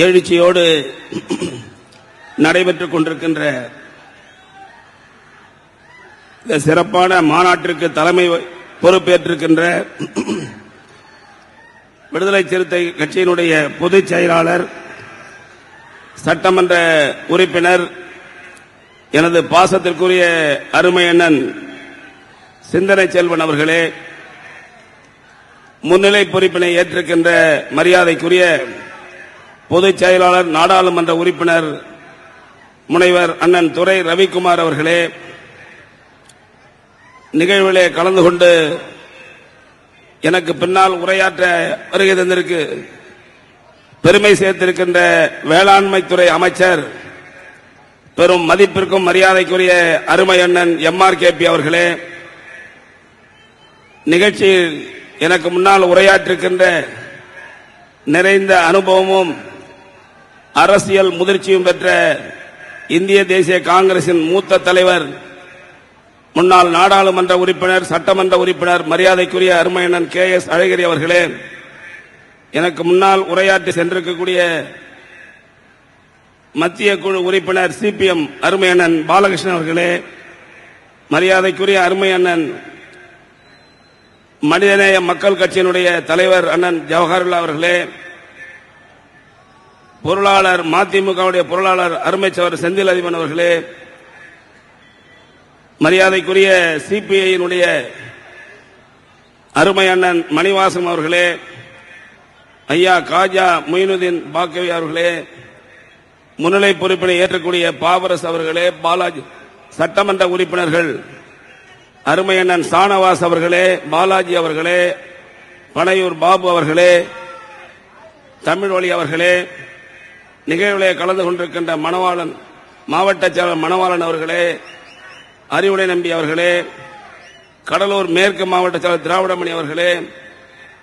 எழுச்சியோடு நடைபெற்றுக் கொண்டிருக்கின்ற இந்த சிறப்பான மாநாட்டிற்கு தலைமை பொறுப்பேற்றிருக்கின்ற விடுதலை சிறுத்தை கட்சியினுடைய பொதுச் செயலாளர் சட்டமன்ற உறுப்பினர் எனது பாசத்திற்குரிய அருமை அண்ணன் சிந்தனை செல்வன் அவர்களே முன்னிலை பொறுப்பினை ஏற்றிருக்கின்ற மரியாதைக்குரிய பொதுச் செயலாளர் நாடாளுமன்ற உறுப்பினர் முனைவர் அண்ணன் துரை ரவிக்குமார் அவர்களே நிகழ்விலே கலந்து கொண்டு எனக்கு பின்னால் உரையாற்ற வருகை தந்திருக்கு. பெருமை சேர்த்திருக்கின்ற வேளாண்மைத்துறை அமைச்சர் பெரும் மதிப்பிற்கும் மரியாதைக்குரிய அருமை அண்ணன் எம் ஆர் கே பி அவர்களே நிகழ்ச்சியில் எனக்கு முன்னால் உரையாற்றிருக்கின்ற நிறைந்த அனுபவமும் அரசியல் முதிர்ச்சியும் பெற்ற இந்திய தேசிய காங்கிரசின் மூத்த தலைவர் முன்னாள் நாடாளுமன்ற உறுப்பினர் சட்டமன்ற உறுப்பினர் மரியாதைக்குரிய அருமையண்ணன் கே எஸ் அழகிரி அவர்களே எனக்கு முன்னால் உரையாற்றி சென்றிருக்கக்கூடிய மத்திய குழு உறுப்பினர் சிபிஎம் அருமையண்ணன் பாலகிருஷ்ணன் அவர்களே மரியாதைக்குரிய அருமையண்ணன் மனிதநேய மக்கள் கட்சியினுடைய தலைவர் அண்ணன் ஜவஹர்லால் அவர்களே பொருளாளர் மதிமுகவுடைய பொருளாளர் அருமைச்சவர் செந்தில் அதிபன் அவர்களே மரியாதைக்குரிய சிபிஐயினுடைய அருமை அண்ணன் மணிவாசம் அவர்களே ஐயா காஜா மொயினுதீன் பாக்கவி அவர்களே முன்னிலை பொறுப்பினை ஏற்றக்கூடிய பாபரஸ் அவர்களே பாலாஜி சட்டமன்ற உறுப்பினர்கள் அருமை அண்ணன் சானவாஸ் அவர்களே பாலாஜி அவர்களே பனையூர் பாபு அவர்களே தமிழ்வழி அவர்களே நிகழ்விலே கலந்து கொண்டிருக்கின்ற மணவாளன் மாவட்ட செயலர் மணவாளன் அவர்களே அறிவுடை நம்பி அவர்களே கடலூர் மேற்கு மாவட்ட செயலர் திராவிடமணி அவர்களே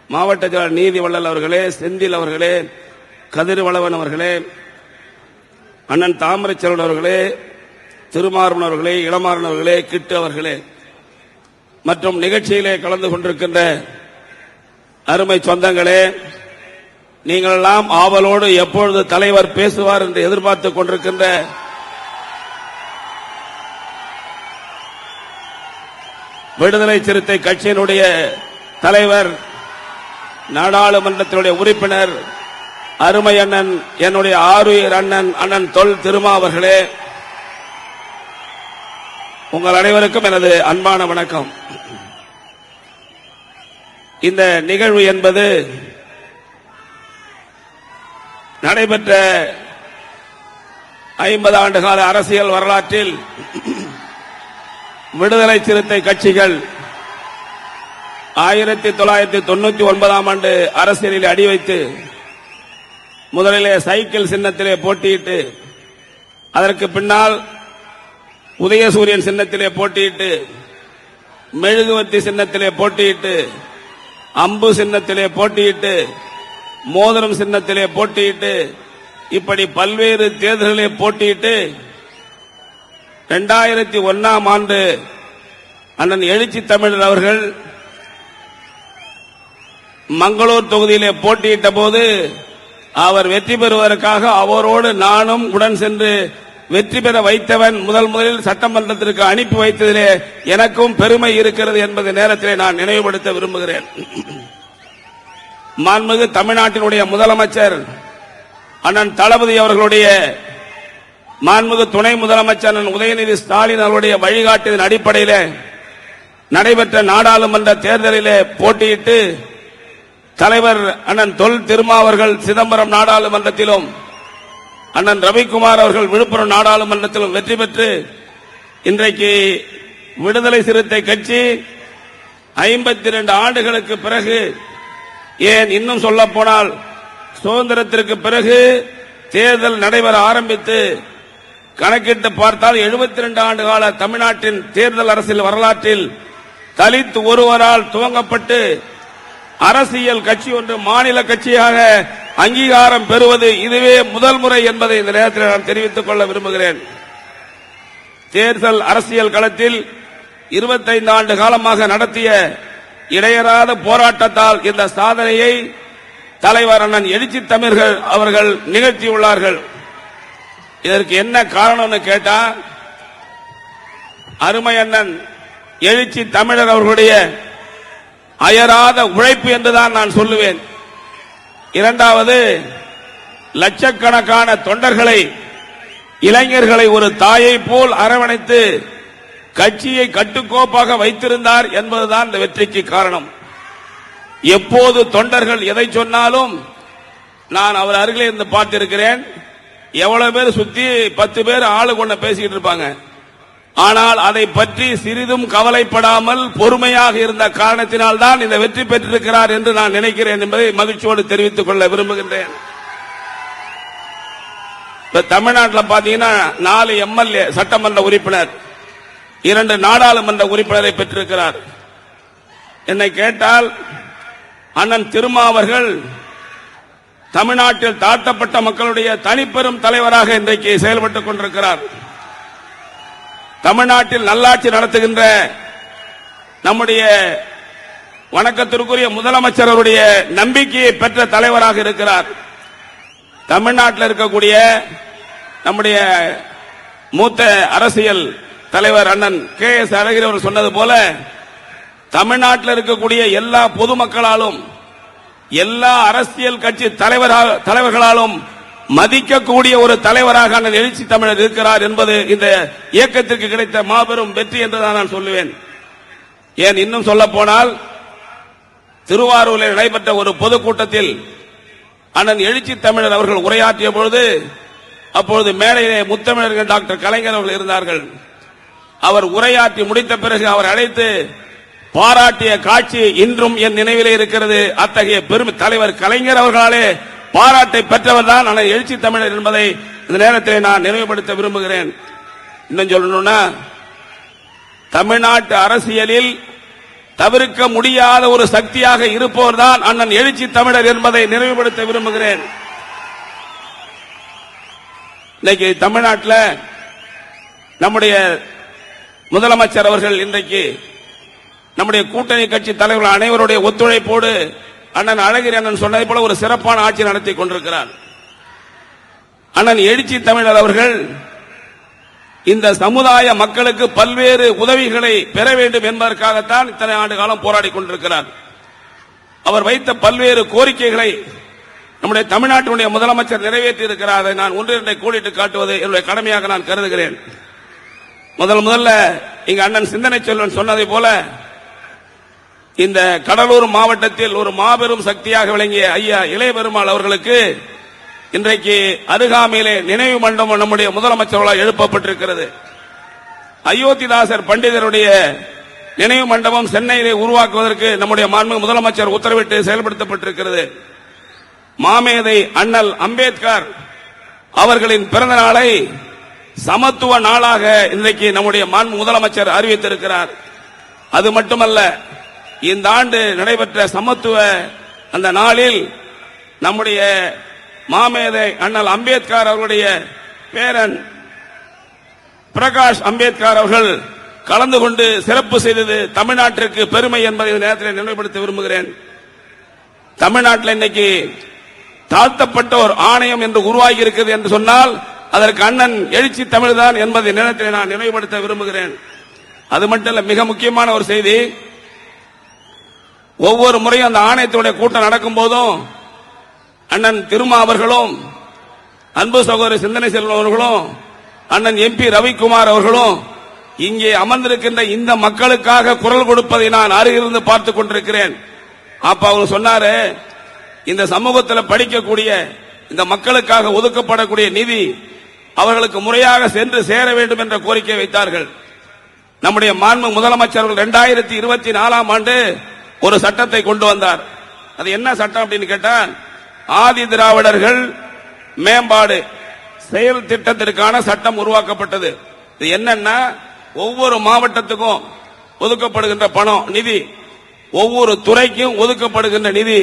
மாவட்ட செயலர் நீதி வள்ளல் அவர்களே செந்தில் அவர்களே கதிர்வளவன் அவர்களே அண்ணன் தாமரை அவர்களே திருமாறன் அவர்களே இளமாறன் அவர்களே கிட்டு அவர்களே. மற்றும் நிகழ்ச்சியிலே கலந்து கொண்டிருக்கின்ற அருமை சொந்தங்களே நீங்கள் எல்லாம் ஆவலோடு எப்பொழுது தலைவர் பேசுவார் என்று எதிர்பார்த்துக் கொண்டிருக்கின்ற விடுதலை சிறுத்தை கட்சியினுடைய தலைவர் நாடாளுமன்றத்தினுடைய உறுப்பினர் அருமை அண்ணன் என்னுடைய ஆருயிர் அண்ணன் அண்ணன் தொல் திருமா அவர்களே உங்கள் அனைவருக்கும் எனது அன்பான வணக்கம். இந்த நிகழ்வு என்பது நடைபெற்ற ஐம்பது ஆண்டு கால அரசியல் வரலாற்றில் விடுதலை சிறுத்தை கட்சிகள் ஆயிரத்தி தொள்ளாயிரத்தி தொண்ணூத்தி ஒன்பதாம் ஆண்டு அரசியலில் அடி வைத்து முதலிலே சைக்கிள் சின்னத்திலே போட்டியிட்டு அதற்கு பின்னால் உதயசூரியன் சின்னத்திலே போட்டியிட்டு மெழுகுவர்த்தி சின்னத்திலே போட்டியிட்டு அம்பு சின்னத்திலே போட்டியிட்டு மோதிரம் சின்னத்திலே போட்டியிட்டு இப்படி பல்வேறு தேர்தல்களை போட்டியிட்டு இரண்டாயிரத்தி ஒன்னாம் ஆண்டு அண்ணன் எழுச்சி தமிழர் அவர்கள் மங்களூர் தொகுதியிலே போட்டியிட்ட போது அவர் வெற்றி பெறுவதற்காக அவரோடு நானும் உடன் சென்று வெற்றி பெற வைத்தவன் முதல் முதலில் சட்டமன்றத்திற்கு அனுப்பி வைத்ததிலே எனக்கும் பெருமை இருக்கிறது என்பதை நேரத்திலே நான் நினைவுபடுத்த விரும்புகிறேன். மாண்புமிகு தமிழ்நாட்டினுடைய முதலமைச்சர் அண்ணன் தளபதி அவர்களுடைய மாண்புமிகு துணை முதலமைச்சர் அண்ணன் உதயநிதி ஸ்டாலின் அவருடைய வழிகாட்டின் அடிப்படையில் நடைபெற்ற நாடாளுமன்ற தேர்தலிலே போட்டியிட்டு தலைவர் அண்ணன் தொல் திருமாவர்கள் சிதம்பரம் நாடாளுமன்றத்திலும் அண்ணன் ரவிக்குமார் அவர்கள் விழுப்புரம் நாடாளுமன்றத்திலும் வெற்றி பெற்று இன்றைக்கு விடுதலை சிறுத்தை கட்சி ஐம்பத்தி இரண்டு ஆண்டுகளுக்கு பிறகு ஏன் இன்னும் சொல்ல போனால் சுதந்திரத்திற்கு பிறகு தேர்தல் நடைபெற ஆரம்பித்து கணக்கிட்டு பார்த்தால் 72 ஆண்டு கால தமிழ்நாட்டின் தேர்தல் அரசியல் வரலாற்றில் தலித் ஒருவரால் துவங்கப்பட்டு அரசியல் கட்சி ஒன்று மாநில கட்சியாக அங்கீகாரம் பெறுவது இதுவே முதல் முறை என்பதை இந்த நேரத்தில் நான் தெரிவித்துக் கொள்ள விரும்புகிறேன். தேர்தல் அரசியல் களத்தில் 25 ஆண்டு காலமாக நடத்திய இடையறாத போராட்டத்தால் இந்த சாதனையை தலைவர் அண்ணன் எழுச்சி தமிழர்கள் அவர்கள் நிகழ்த்தியுள்ளார்கள் இதற்கு என்ன காரணம்னு கேட்டா அருமை அண்ணன் எழுச்சி தமிழர் அவர்களுடைய அயராத உழைப்பு என்றுதான் நான் சொல்லுவேன். இரண்டாவது லட்சக்கணக்கான தொண்டர்களை இளைஞர்களை ஒரு தாயை போல் அரவணைத்து கட்சியை கட்டுக்கோப்பாக வைத்திருந்தார் என்பதுதான் இந்த வெற்றிக்கு காரணம். எப்போது தொண்டர்கள் எதை சொன்னாலும் நான் அவர் அருகிலே இருந்து பார்த்திருக்கிறேன். எவ்வளவு பேர் சுத்தி பத்து பேர் ஆளு கொண்ட பேசிக்கிட்டு இருப்பாங்க. ஆனால் அதை பற்றி சிறிதும் கவலைப்படாமல் பொறுமையாக இருந்த காரணத்தினால் தான் இந்த வெற்றி பெற்றிருக்கிறார் என்று நான் நினைக்கிறேன் என்பதை மகிழ்ச்சியோடு தெரிவித்துக் கொள்ள விரும்புகின்றேன். இப்ப தமிழ்நாட்டில் பாத்தீங்கன்னா நாலு எம்எல்ஏ சட்டமன்ற உறுப்பினர். இரண்டு நாடாளுமன்ற உறுப்பினரை பெற்றிருக்கிறார். என்னை கேட்டால் அண்ணன் திருமாவர்கள் தமிழ்நாட்டில் தாழ்த்தப்பட்ட மக்களுடைய தனிப்பெரும் தலைவராக இன்றைக்கு செயல்பட்டுக் கொண்டிருக்கிறார். தமிழ்நாட்டில் நல்லாட்சி நடத்துகின்ற நம்முடைய வணக்கத்திற்குரிய முதலமைச்சர் அவருடைய நம்பிக்கையை பெற்ற தலைவராக இருக்கிறார். தமிழ்நாட்டில் இருக்கக்கூடிய நம்முடைய மூத்த அரசியல் தலைவர் அண்ணன் கே எஸ் அழகிரி அவர் சொன்னது போல தமிழ்நாட்டில் இருக்கக்கூடிய எல்லா பொதுமக்களாலும் எல்லா அரசியல் கட்சி தலைவராக தலைவர்களாலும் மதிக்கக்கூடிய ஒரு தலைவராக அண்ணன் எழுச்சி தமிழர் இருக்கிறார் என்பது இந்த இயக்கத்திற்கு கிடைத்த மாபெரும் வெற்றி என்றுதான் நான் சொல்லுவேன். ஏன் இன்னும் சொல்ல போனால் திருவாரூரில் நடைபெற்ற ஒரு பொதுக்கூட்டத்தில் அண்ணன் எழுச்சி தமிழர் அவர்கள் உரையாற்றிய பொழுது அப்பொழுது மேடையிலே முத்தமிழர்கள் டாக்டர் கலைஞர் அவர்கள் இருந்தார்கள். அவர் உரையாற்றி முடித்த பிறகு அவர் அழைத்து பாராட்டிய காட்சி இன்றும் என் நினைவிலே இருக்கிறது. அத்தகைய பெரும் தலைவர் கலைஞர் அவர்களாலே பாராட்டை பெற்றவர் தான் ஆனால் எழுச்சி தமிழர் என்பதை இந்த நேரத்தில் நான் நினைவுபடுத்த விரும்புகிறேன். இன்னும் சொல்லணும்னா தமிழ்நாட்டு அரசியலில் தவிர்க்க முடியாத ஒரு சக்தியாக இருப்போர் தான் அண்ணன் எழுச்சி தமிழர் என்பதை நினைவுபடுத்த விரும்புகிறேன். இன்னைக்கு தமிழ்நாட்டில் நம்முடைய முதலமைச்சர் அவர்கள் இன்றைக்கு நம்முடைய கூட்டணி கட்சி தலைவர்கள் அனைவருடைய ஒத்துழைப்போடு அண்ணன் அழகிரி அண்ணன் சொன்னதை போல ஒரு சிறப்பான ஆட்சி நடத்தி கொண்டிருக்கிறார். அண்ணன் எழுச்சி தமிழர் அவர்கள் இந்த சமுதாய மக்களுக்கு பல்வேறு உதவிகளை பெற வேண்டும் என்பதற்காகத்தான் இத்தனை ஆண்டு காலம் போராடி கொண்டிருக்கிறார். அவர் வைத்த பல்வேறு கோரிக்கைகளை நம்முடைய தமிழ்நாட்டினுடைய முதலமைச்சர் நிறைவேற்றி இருக்கிறார் அதை நான் ஒன்று இரண்டை கூடிட்டு காட்டுவது என்னுடைய கடமையாக நான் கருதுகிறேன். முதல் முதல்ல இங்க அண்ணன் சிந்தனை செல்வன் சொன்னதை போல இந்த கடலூர் மாவட்டத்தில் ஒரு மாபெரும் சக்தியாக விளங்கிய ஐயா இளைய பெருமாள் அவர்களுக்கு இன்றைக்கு அருகாமையிலே நினைவு மண்டபம் நம்முடைய முதலமைச்சர்களால் எழுப்பப்பட்டிருக்கிறது. அயோத்திதாசர் பண்டிதருடைய நினைவு மண்டபம் சென்னையிலே உருவாக்குவதற்கு நம்முடைய மாண்பு முதலமைச்சர் உத்தரவிட்டு செயல்படுத்தப்பட்டிருக்கிறது. மாமேதை அண்ணல் அம்பேத்கர் அவர்களின் பிறந்த நாளை சமத்துவ நாளாக இன்றைக்கு நம்முடைய மாண்பு முதலமைச்சர் அறிவித்திருக்கிறார். அது மட்டுமல்ல இந்த ஆண்டு நடைபெற்ற சமத்துவ அந்த நாளில் நம்முடைய மாமேதை அண்ணல் அம்பேத்கர் அவர்களுடைய பேரன் பிரகாஷ் அம்பேத்கர் அவர்கள் கலந்து கொண்டு சிறப்பு செய்தது தமிழ்நாட்டிற்கு பெருமை என்பதை இந்த நேரத்தில் நினைவுபடுத்த விரும்புகிறேன். தமிழ்நாட்டில் இன்னைக்கு தாழ்த்தப்பட்ட ஒரு ஆணையம் என்று உருவாகி இருக்கிறது என்று சொன்னால் அதற்கு அண்ணன் எழுச்சி தமிழ்தான் என்பதை நேரத்தில் நான் நினைவுபடுத்த விரும்புகிறேன். அது மட்டும் இல்ல மிக முக்கியமான ஒரு செய்தி. ஒவ்வொரு முறையும் அந்த ஆணையத்துடைய கூட்டம் நடக்கும் போதும் அண்ணன் திருமா அவர்களும் அன்பு சகோதரி சிந்தனை செல்வன் அவர்களும் அண்ணன் எம்பி ரவிக்குமார் அவர்களும் இங்கே அமர்ந்திருக்கின்ற இந்த மக்களுக்காக குரல் கொடுப்பதை நான் அருகிலிருந்து பார்த்துக் கொண்டிருக்கிறேன். அப்ப அவர் சொன்னாரு இந்த சமூகத்தில் படிக்கக்கூடிய இந்த மக்களுக்காக ஒதுக்கப்படக்கூடிய நிதி அவர்களுக்கு முறையாக சென்று சேர வேண்டும் என்ற கோரிக்கை வைத்தார்கள். நம்முடைய மாண்பு முதலமைச்சர்கள் இரண்டாயிரத்தி இருபத்தி நாலாம் ஆண்டு ஒரு சட்டத்தை கொண்டு வந்தார். அது என்ன சட்டம் அப்படின்னு கேட்டால் ஆதி திராவிடர்கள் மேம்பாடு செயல் திட்டத்திற்கான சட்டம் உருவாக்கப்பட்டது. இது என்னன்னா ஒவ்வொரு மாவட்டத்துக்கும் ஒதுக்கப்படுகின்ற பணம் நிதி. ஒவ்வொரு துறைக்கும் ஒதுக்கப்படுகின்ற நிதி.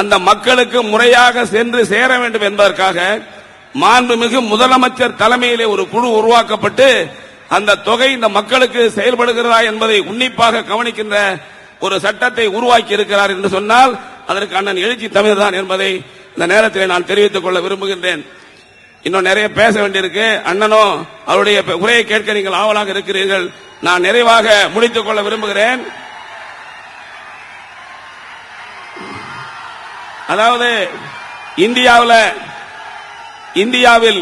அந்த மக்களுக்கு முறையாக சென்று சேர வேண்டும் என்பதற்காக மாண்புமிகு முதலமைச்சர் தலைமையிலே ஒரு குழு உருவாக்கப்பட்டு அந்த தொகை இந்த மக்களுக்கு செயல்படுகிறதா என்பதை உன்னிப்பாக கவனிக்கின்ற ஒரு சட்டத்தை உருவாக்கி இருக்கிறார் என்று சொன்னால் அதற்கு அண்ணன் எழுச்சி தமிழ்தான் என்பதை இந்த நேரத்தில் நான் தெரிவித்துக் கொள்ள விரும்புகின்றேன். இன்னும் நிறைய பேச வேண்டியிருக்கு. அண்ணனும் அவருடைய உரையை கேட்க நீங்கள் ஆவலாக இருக்கிறீர்கள். நான் நிறைவாக முடித்துக் கொள்ள விரும்புகிறேன். அதாவது இந்தியாவில் இந்தியாவில்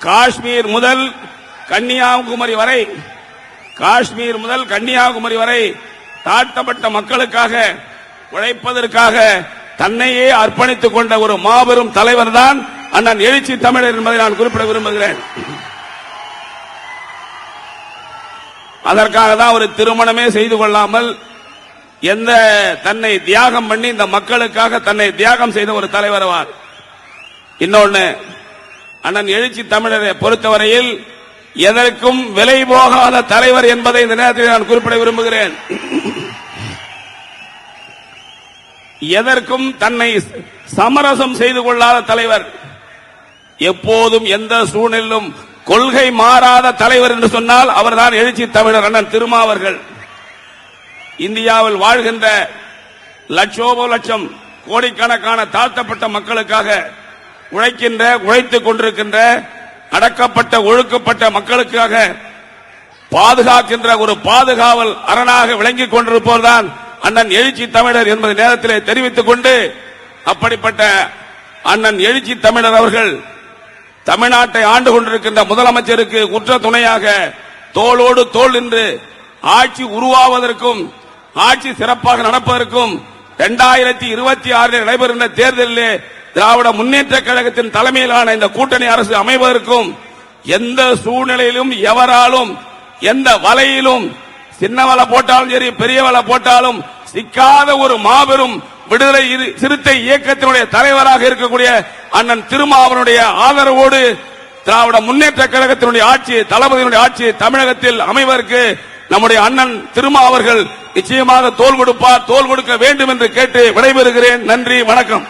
காஷ்மீர் முதல் கன்னியாகுமரி வரை காஷ்மீர் முதல் கன்னியாகுமரி வரை தாழ்த்தப்பட்ட மக்களுக்காக உழைப்பதற்காக தன்னையே அர்ப்பணித்துக் கொண்ட ஒரு மாபெரும் தலைவர் தான் அண்ணன் எழுச்சி தமிழர் என்பதை நான் குறிப்பிட விரும்புகிறேன். அதற்காக தான் ஒரு திருமணமே செய்து கொள்ளாமல் எந்த தன்னை தியாகம் பண்ணி இந்த மக்களுக்காக தன்னை தியாகம் செய்த ஒரு தலைவர் அவர் இன்னொன்னு அண்ணன் எழுச்சி தமிழரை பொறுத்தவரையில் எதற்கும் விலை போகாத தலைவர் என்பதை இந்த நேரத்தில் நான் குறிப்பிட விரும்புகிறேன். எதற்கும் தன்னை சமரசம் செய்து கொள்ளாத தலைவர். எப்போதும் எந்த சூழ்நிலும் கொள்கை மாறாத தலைவர் என்று சொன்னால் அவர்தான் எழுச்சி தமிழர் அண்ணன் திருமாவர்கள் இந்தியாவில் வாழ்கின்ற லட்சோப லட்சம் கோடிக்கணக்கான தாழ்த்தப்பட்ட மக்களுக்காக உழைக்கின்ற உழைத்துக் கொண்டிருக்கின்ற அடக்கப்பட்ட ஒழுக்கப்பட்ட மக்களுக்காக பாதுகாக்கின்ற ஒரு பாதுகாவல் அரணாக விளங்கிக் கொண்டிருப்போர்தான் அண்ணன் எழுச்சி தமிழர் என்பதை நேரத்திலே தெரிவித்துக் கொண்டு அப்படிப்பட்ட அண்ணன் எழுச்சி தமிழர் அவர்கள் தமிழ்நாட்டை ஆண்டு கொண்டிருக்கின்ற முதலமைச்சருக்கு உற்ற துணையாக தோளோடு தோள் நின்று ஆட்சி உருவாவதற்கும் ஆட்சி சிறப்பாக நடப்பதற்கும் இரண்டாயிரத்தி இருபத்தி ஆறில் நடைபெறுகின்ற தேர்தலிலே திராவிட முன்னேற்ற கழகத்தின் தலைமையிலான இந்த கூட்டணி அரசு அமைவதற்கும் எந்த சூழ்நிலையிலும் எவராலும் எந்த வலையிலும் சின்ன வலை போட்டாலும் சரி பெரிய வலை போட்டாலும் சிக்காத ஒரு மாபெரும் விடுதலை சிறுத்தை இயக்கத்தினுடைய தலைவராக இருக்கக்கூடிய அண்ணன் திருமாவனுடைய ஆதரவோடு திராவிட முன்னேற்ற கழகத்தினுடைய ஆட்சி தளபதியினுடைய ஆட்சி தமிழகத்தில் அமைவதற்கு நம்முடைய அண்ணன் திருமா அவர்கள் நிச்சயமாக தோல் கொடுப்பார் தோல் கொடுக்க வேண்டும் என்று கேட்டு விடைபெறுகிறேன். நன்றி வணக்கம்.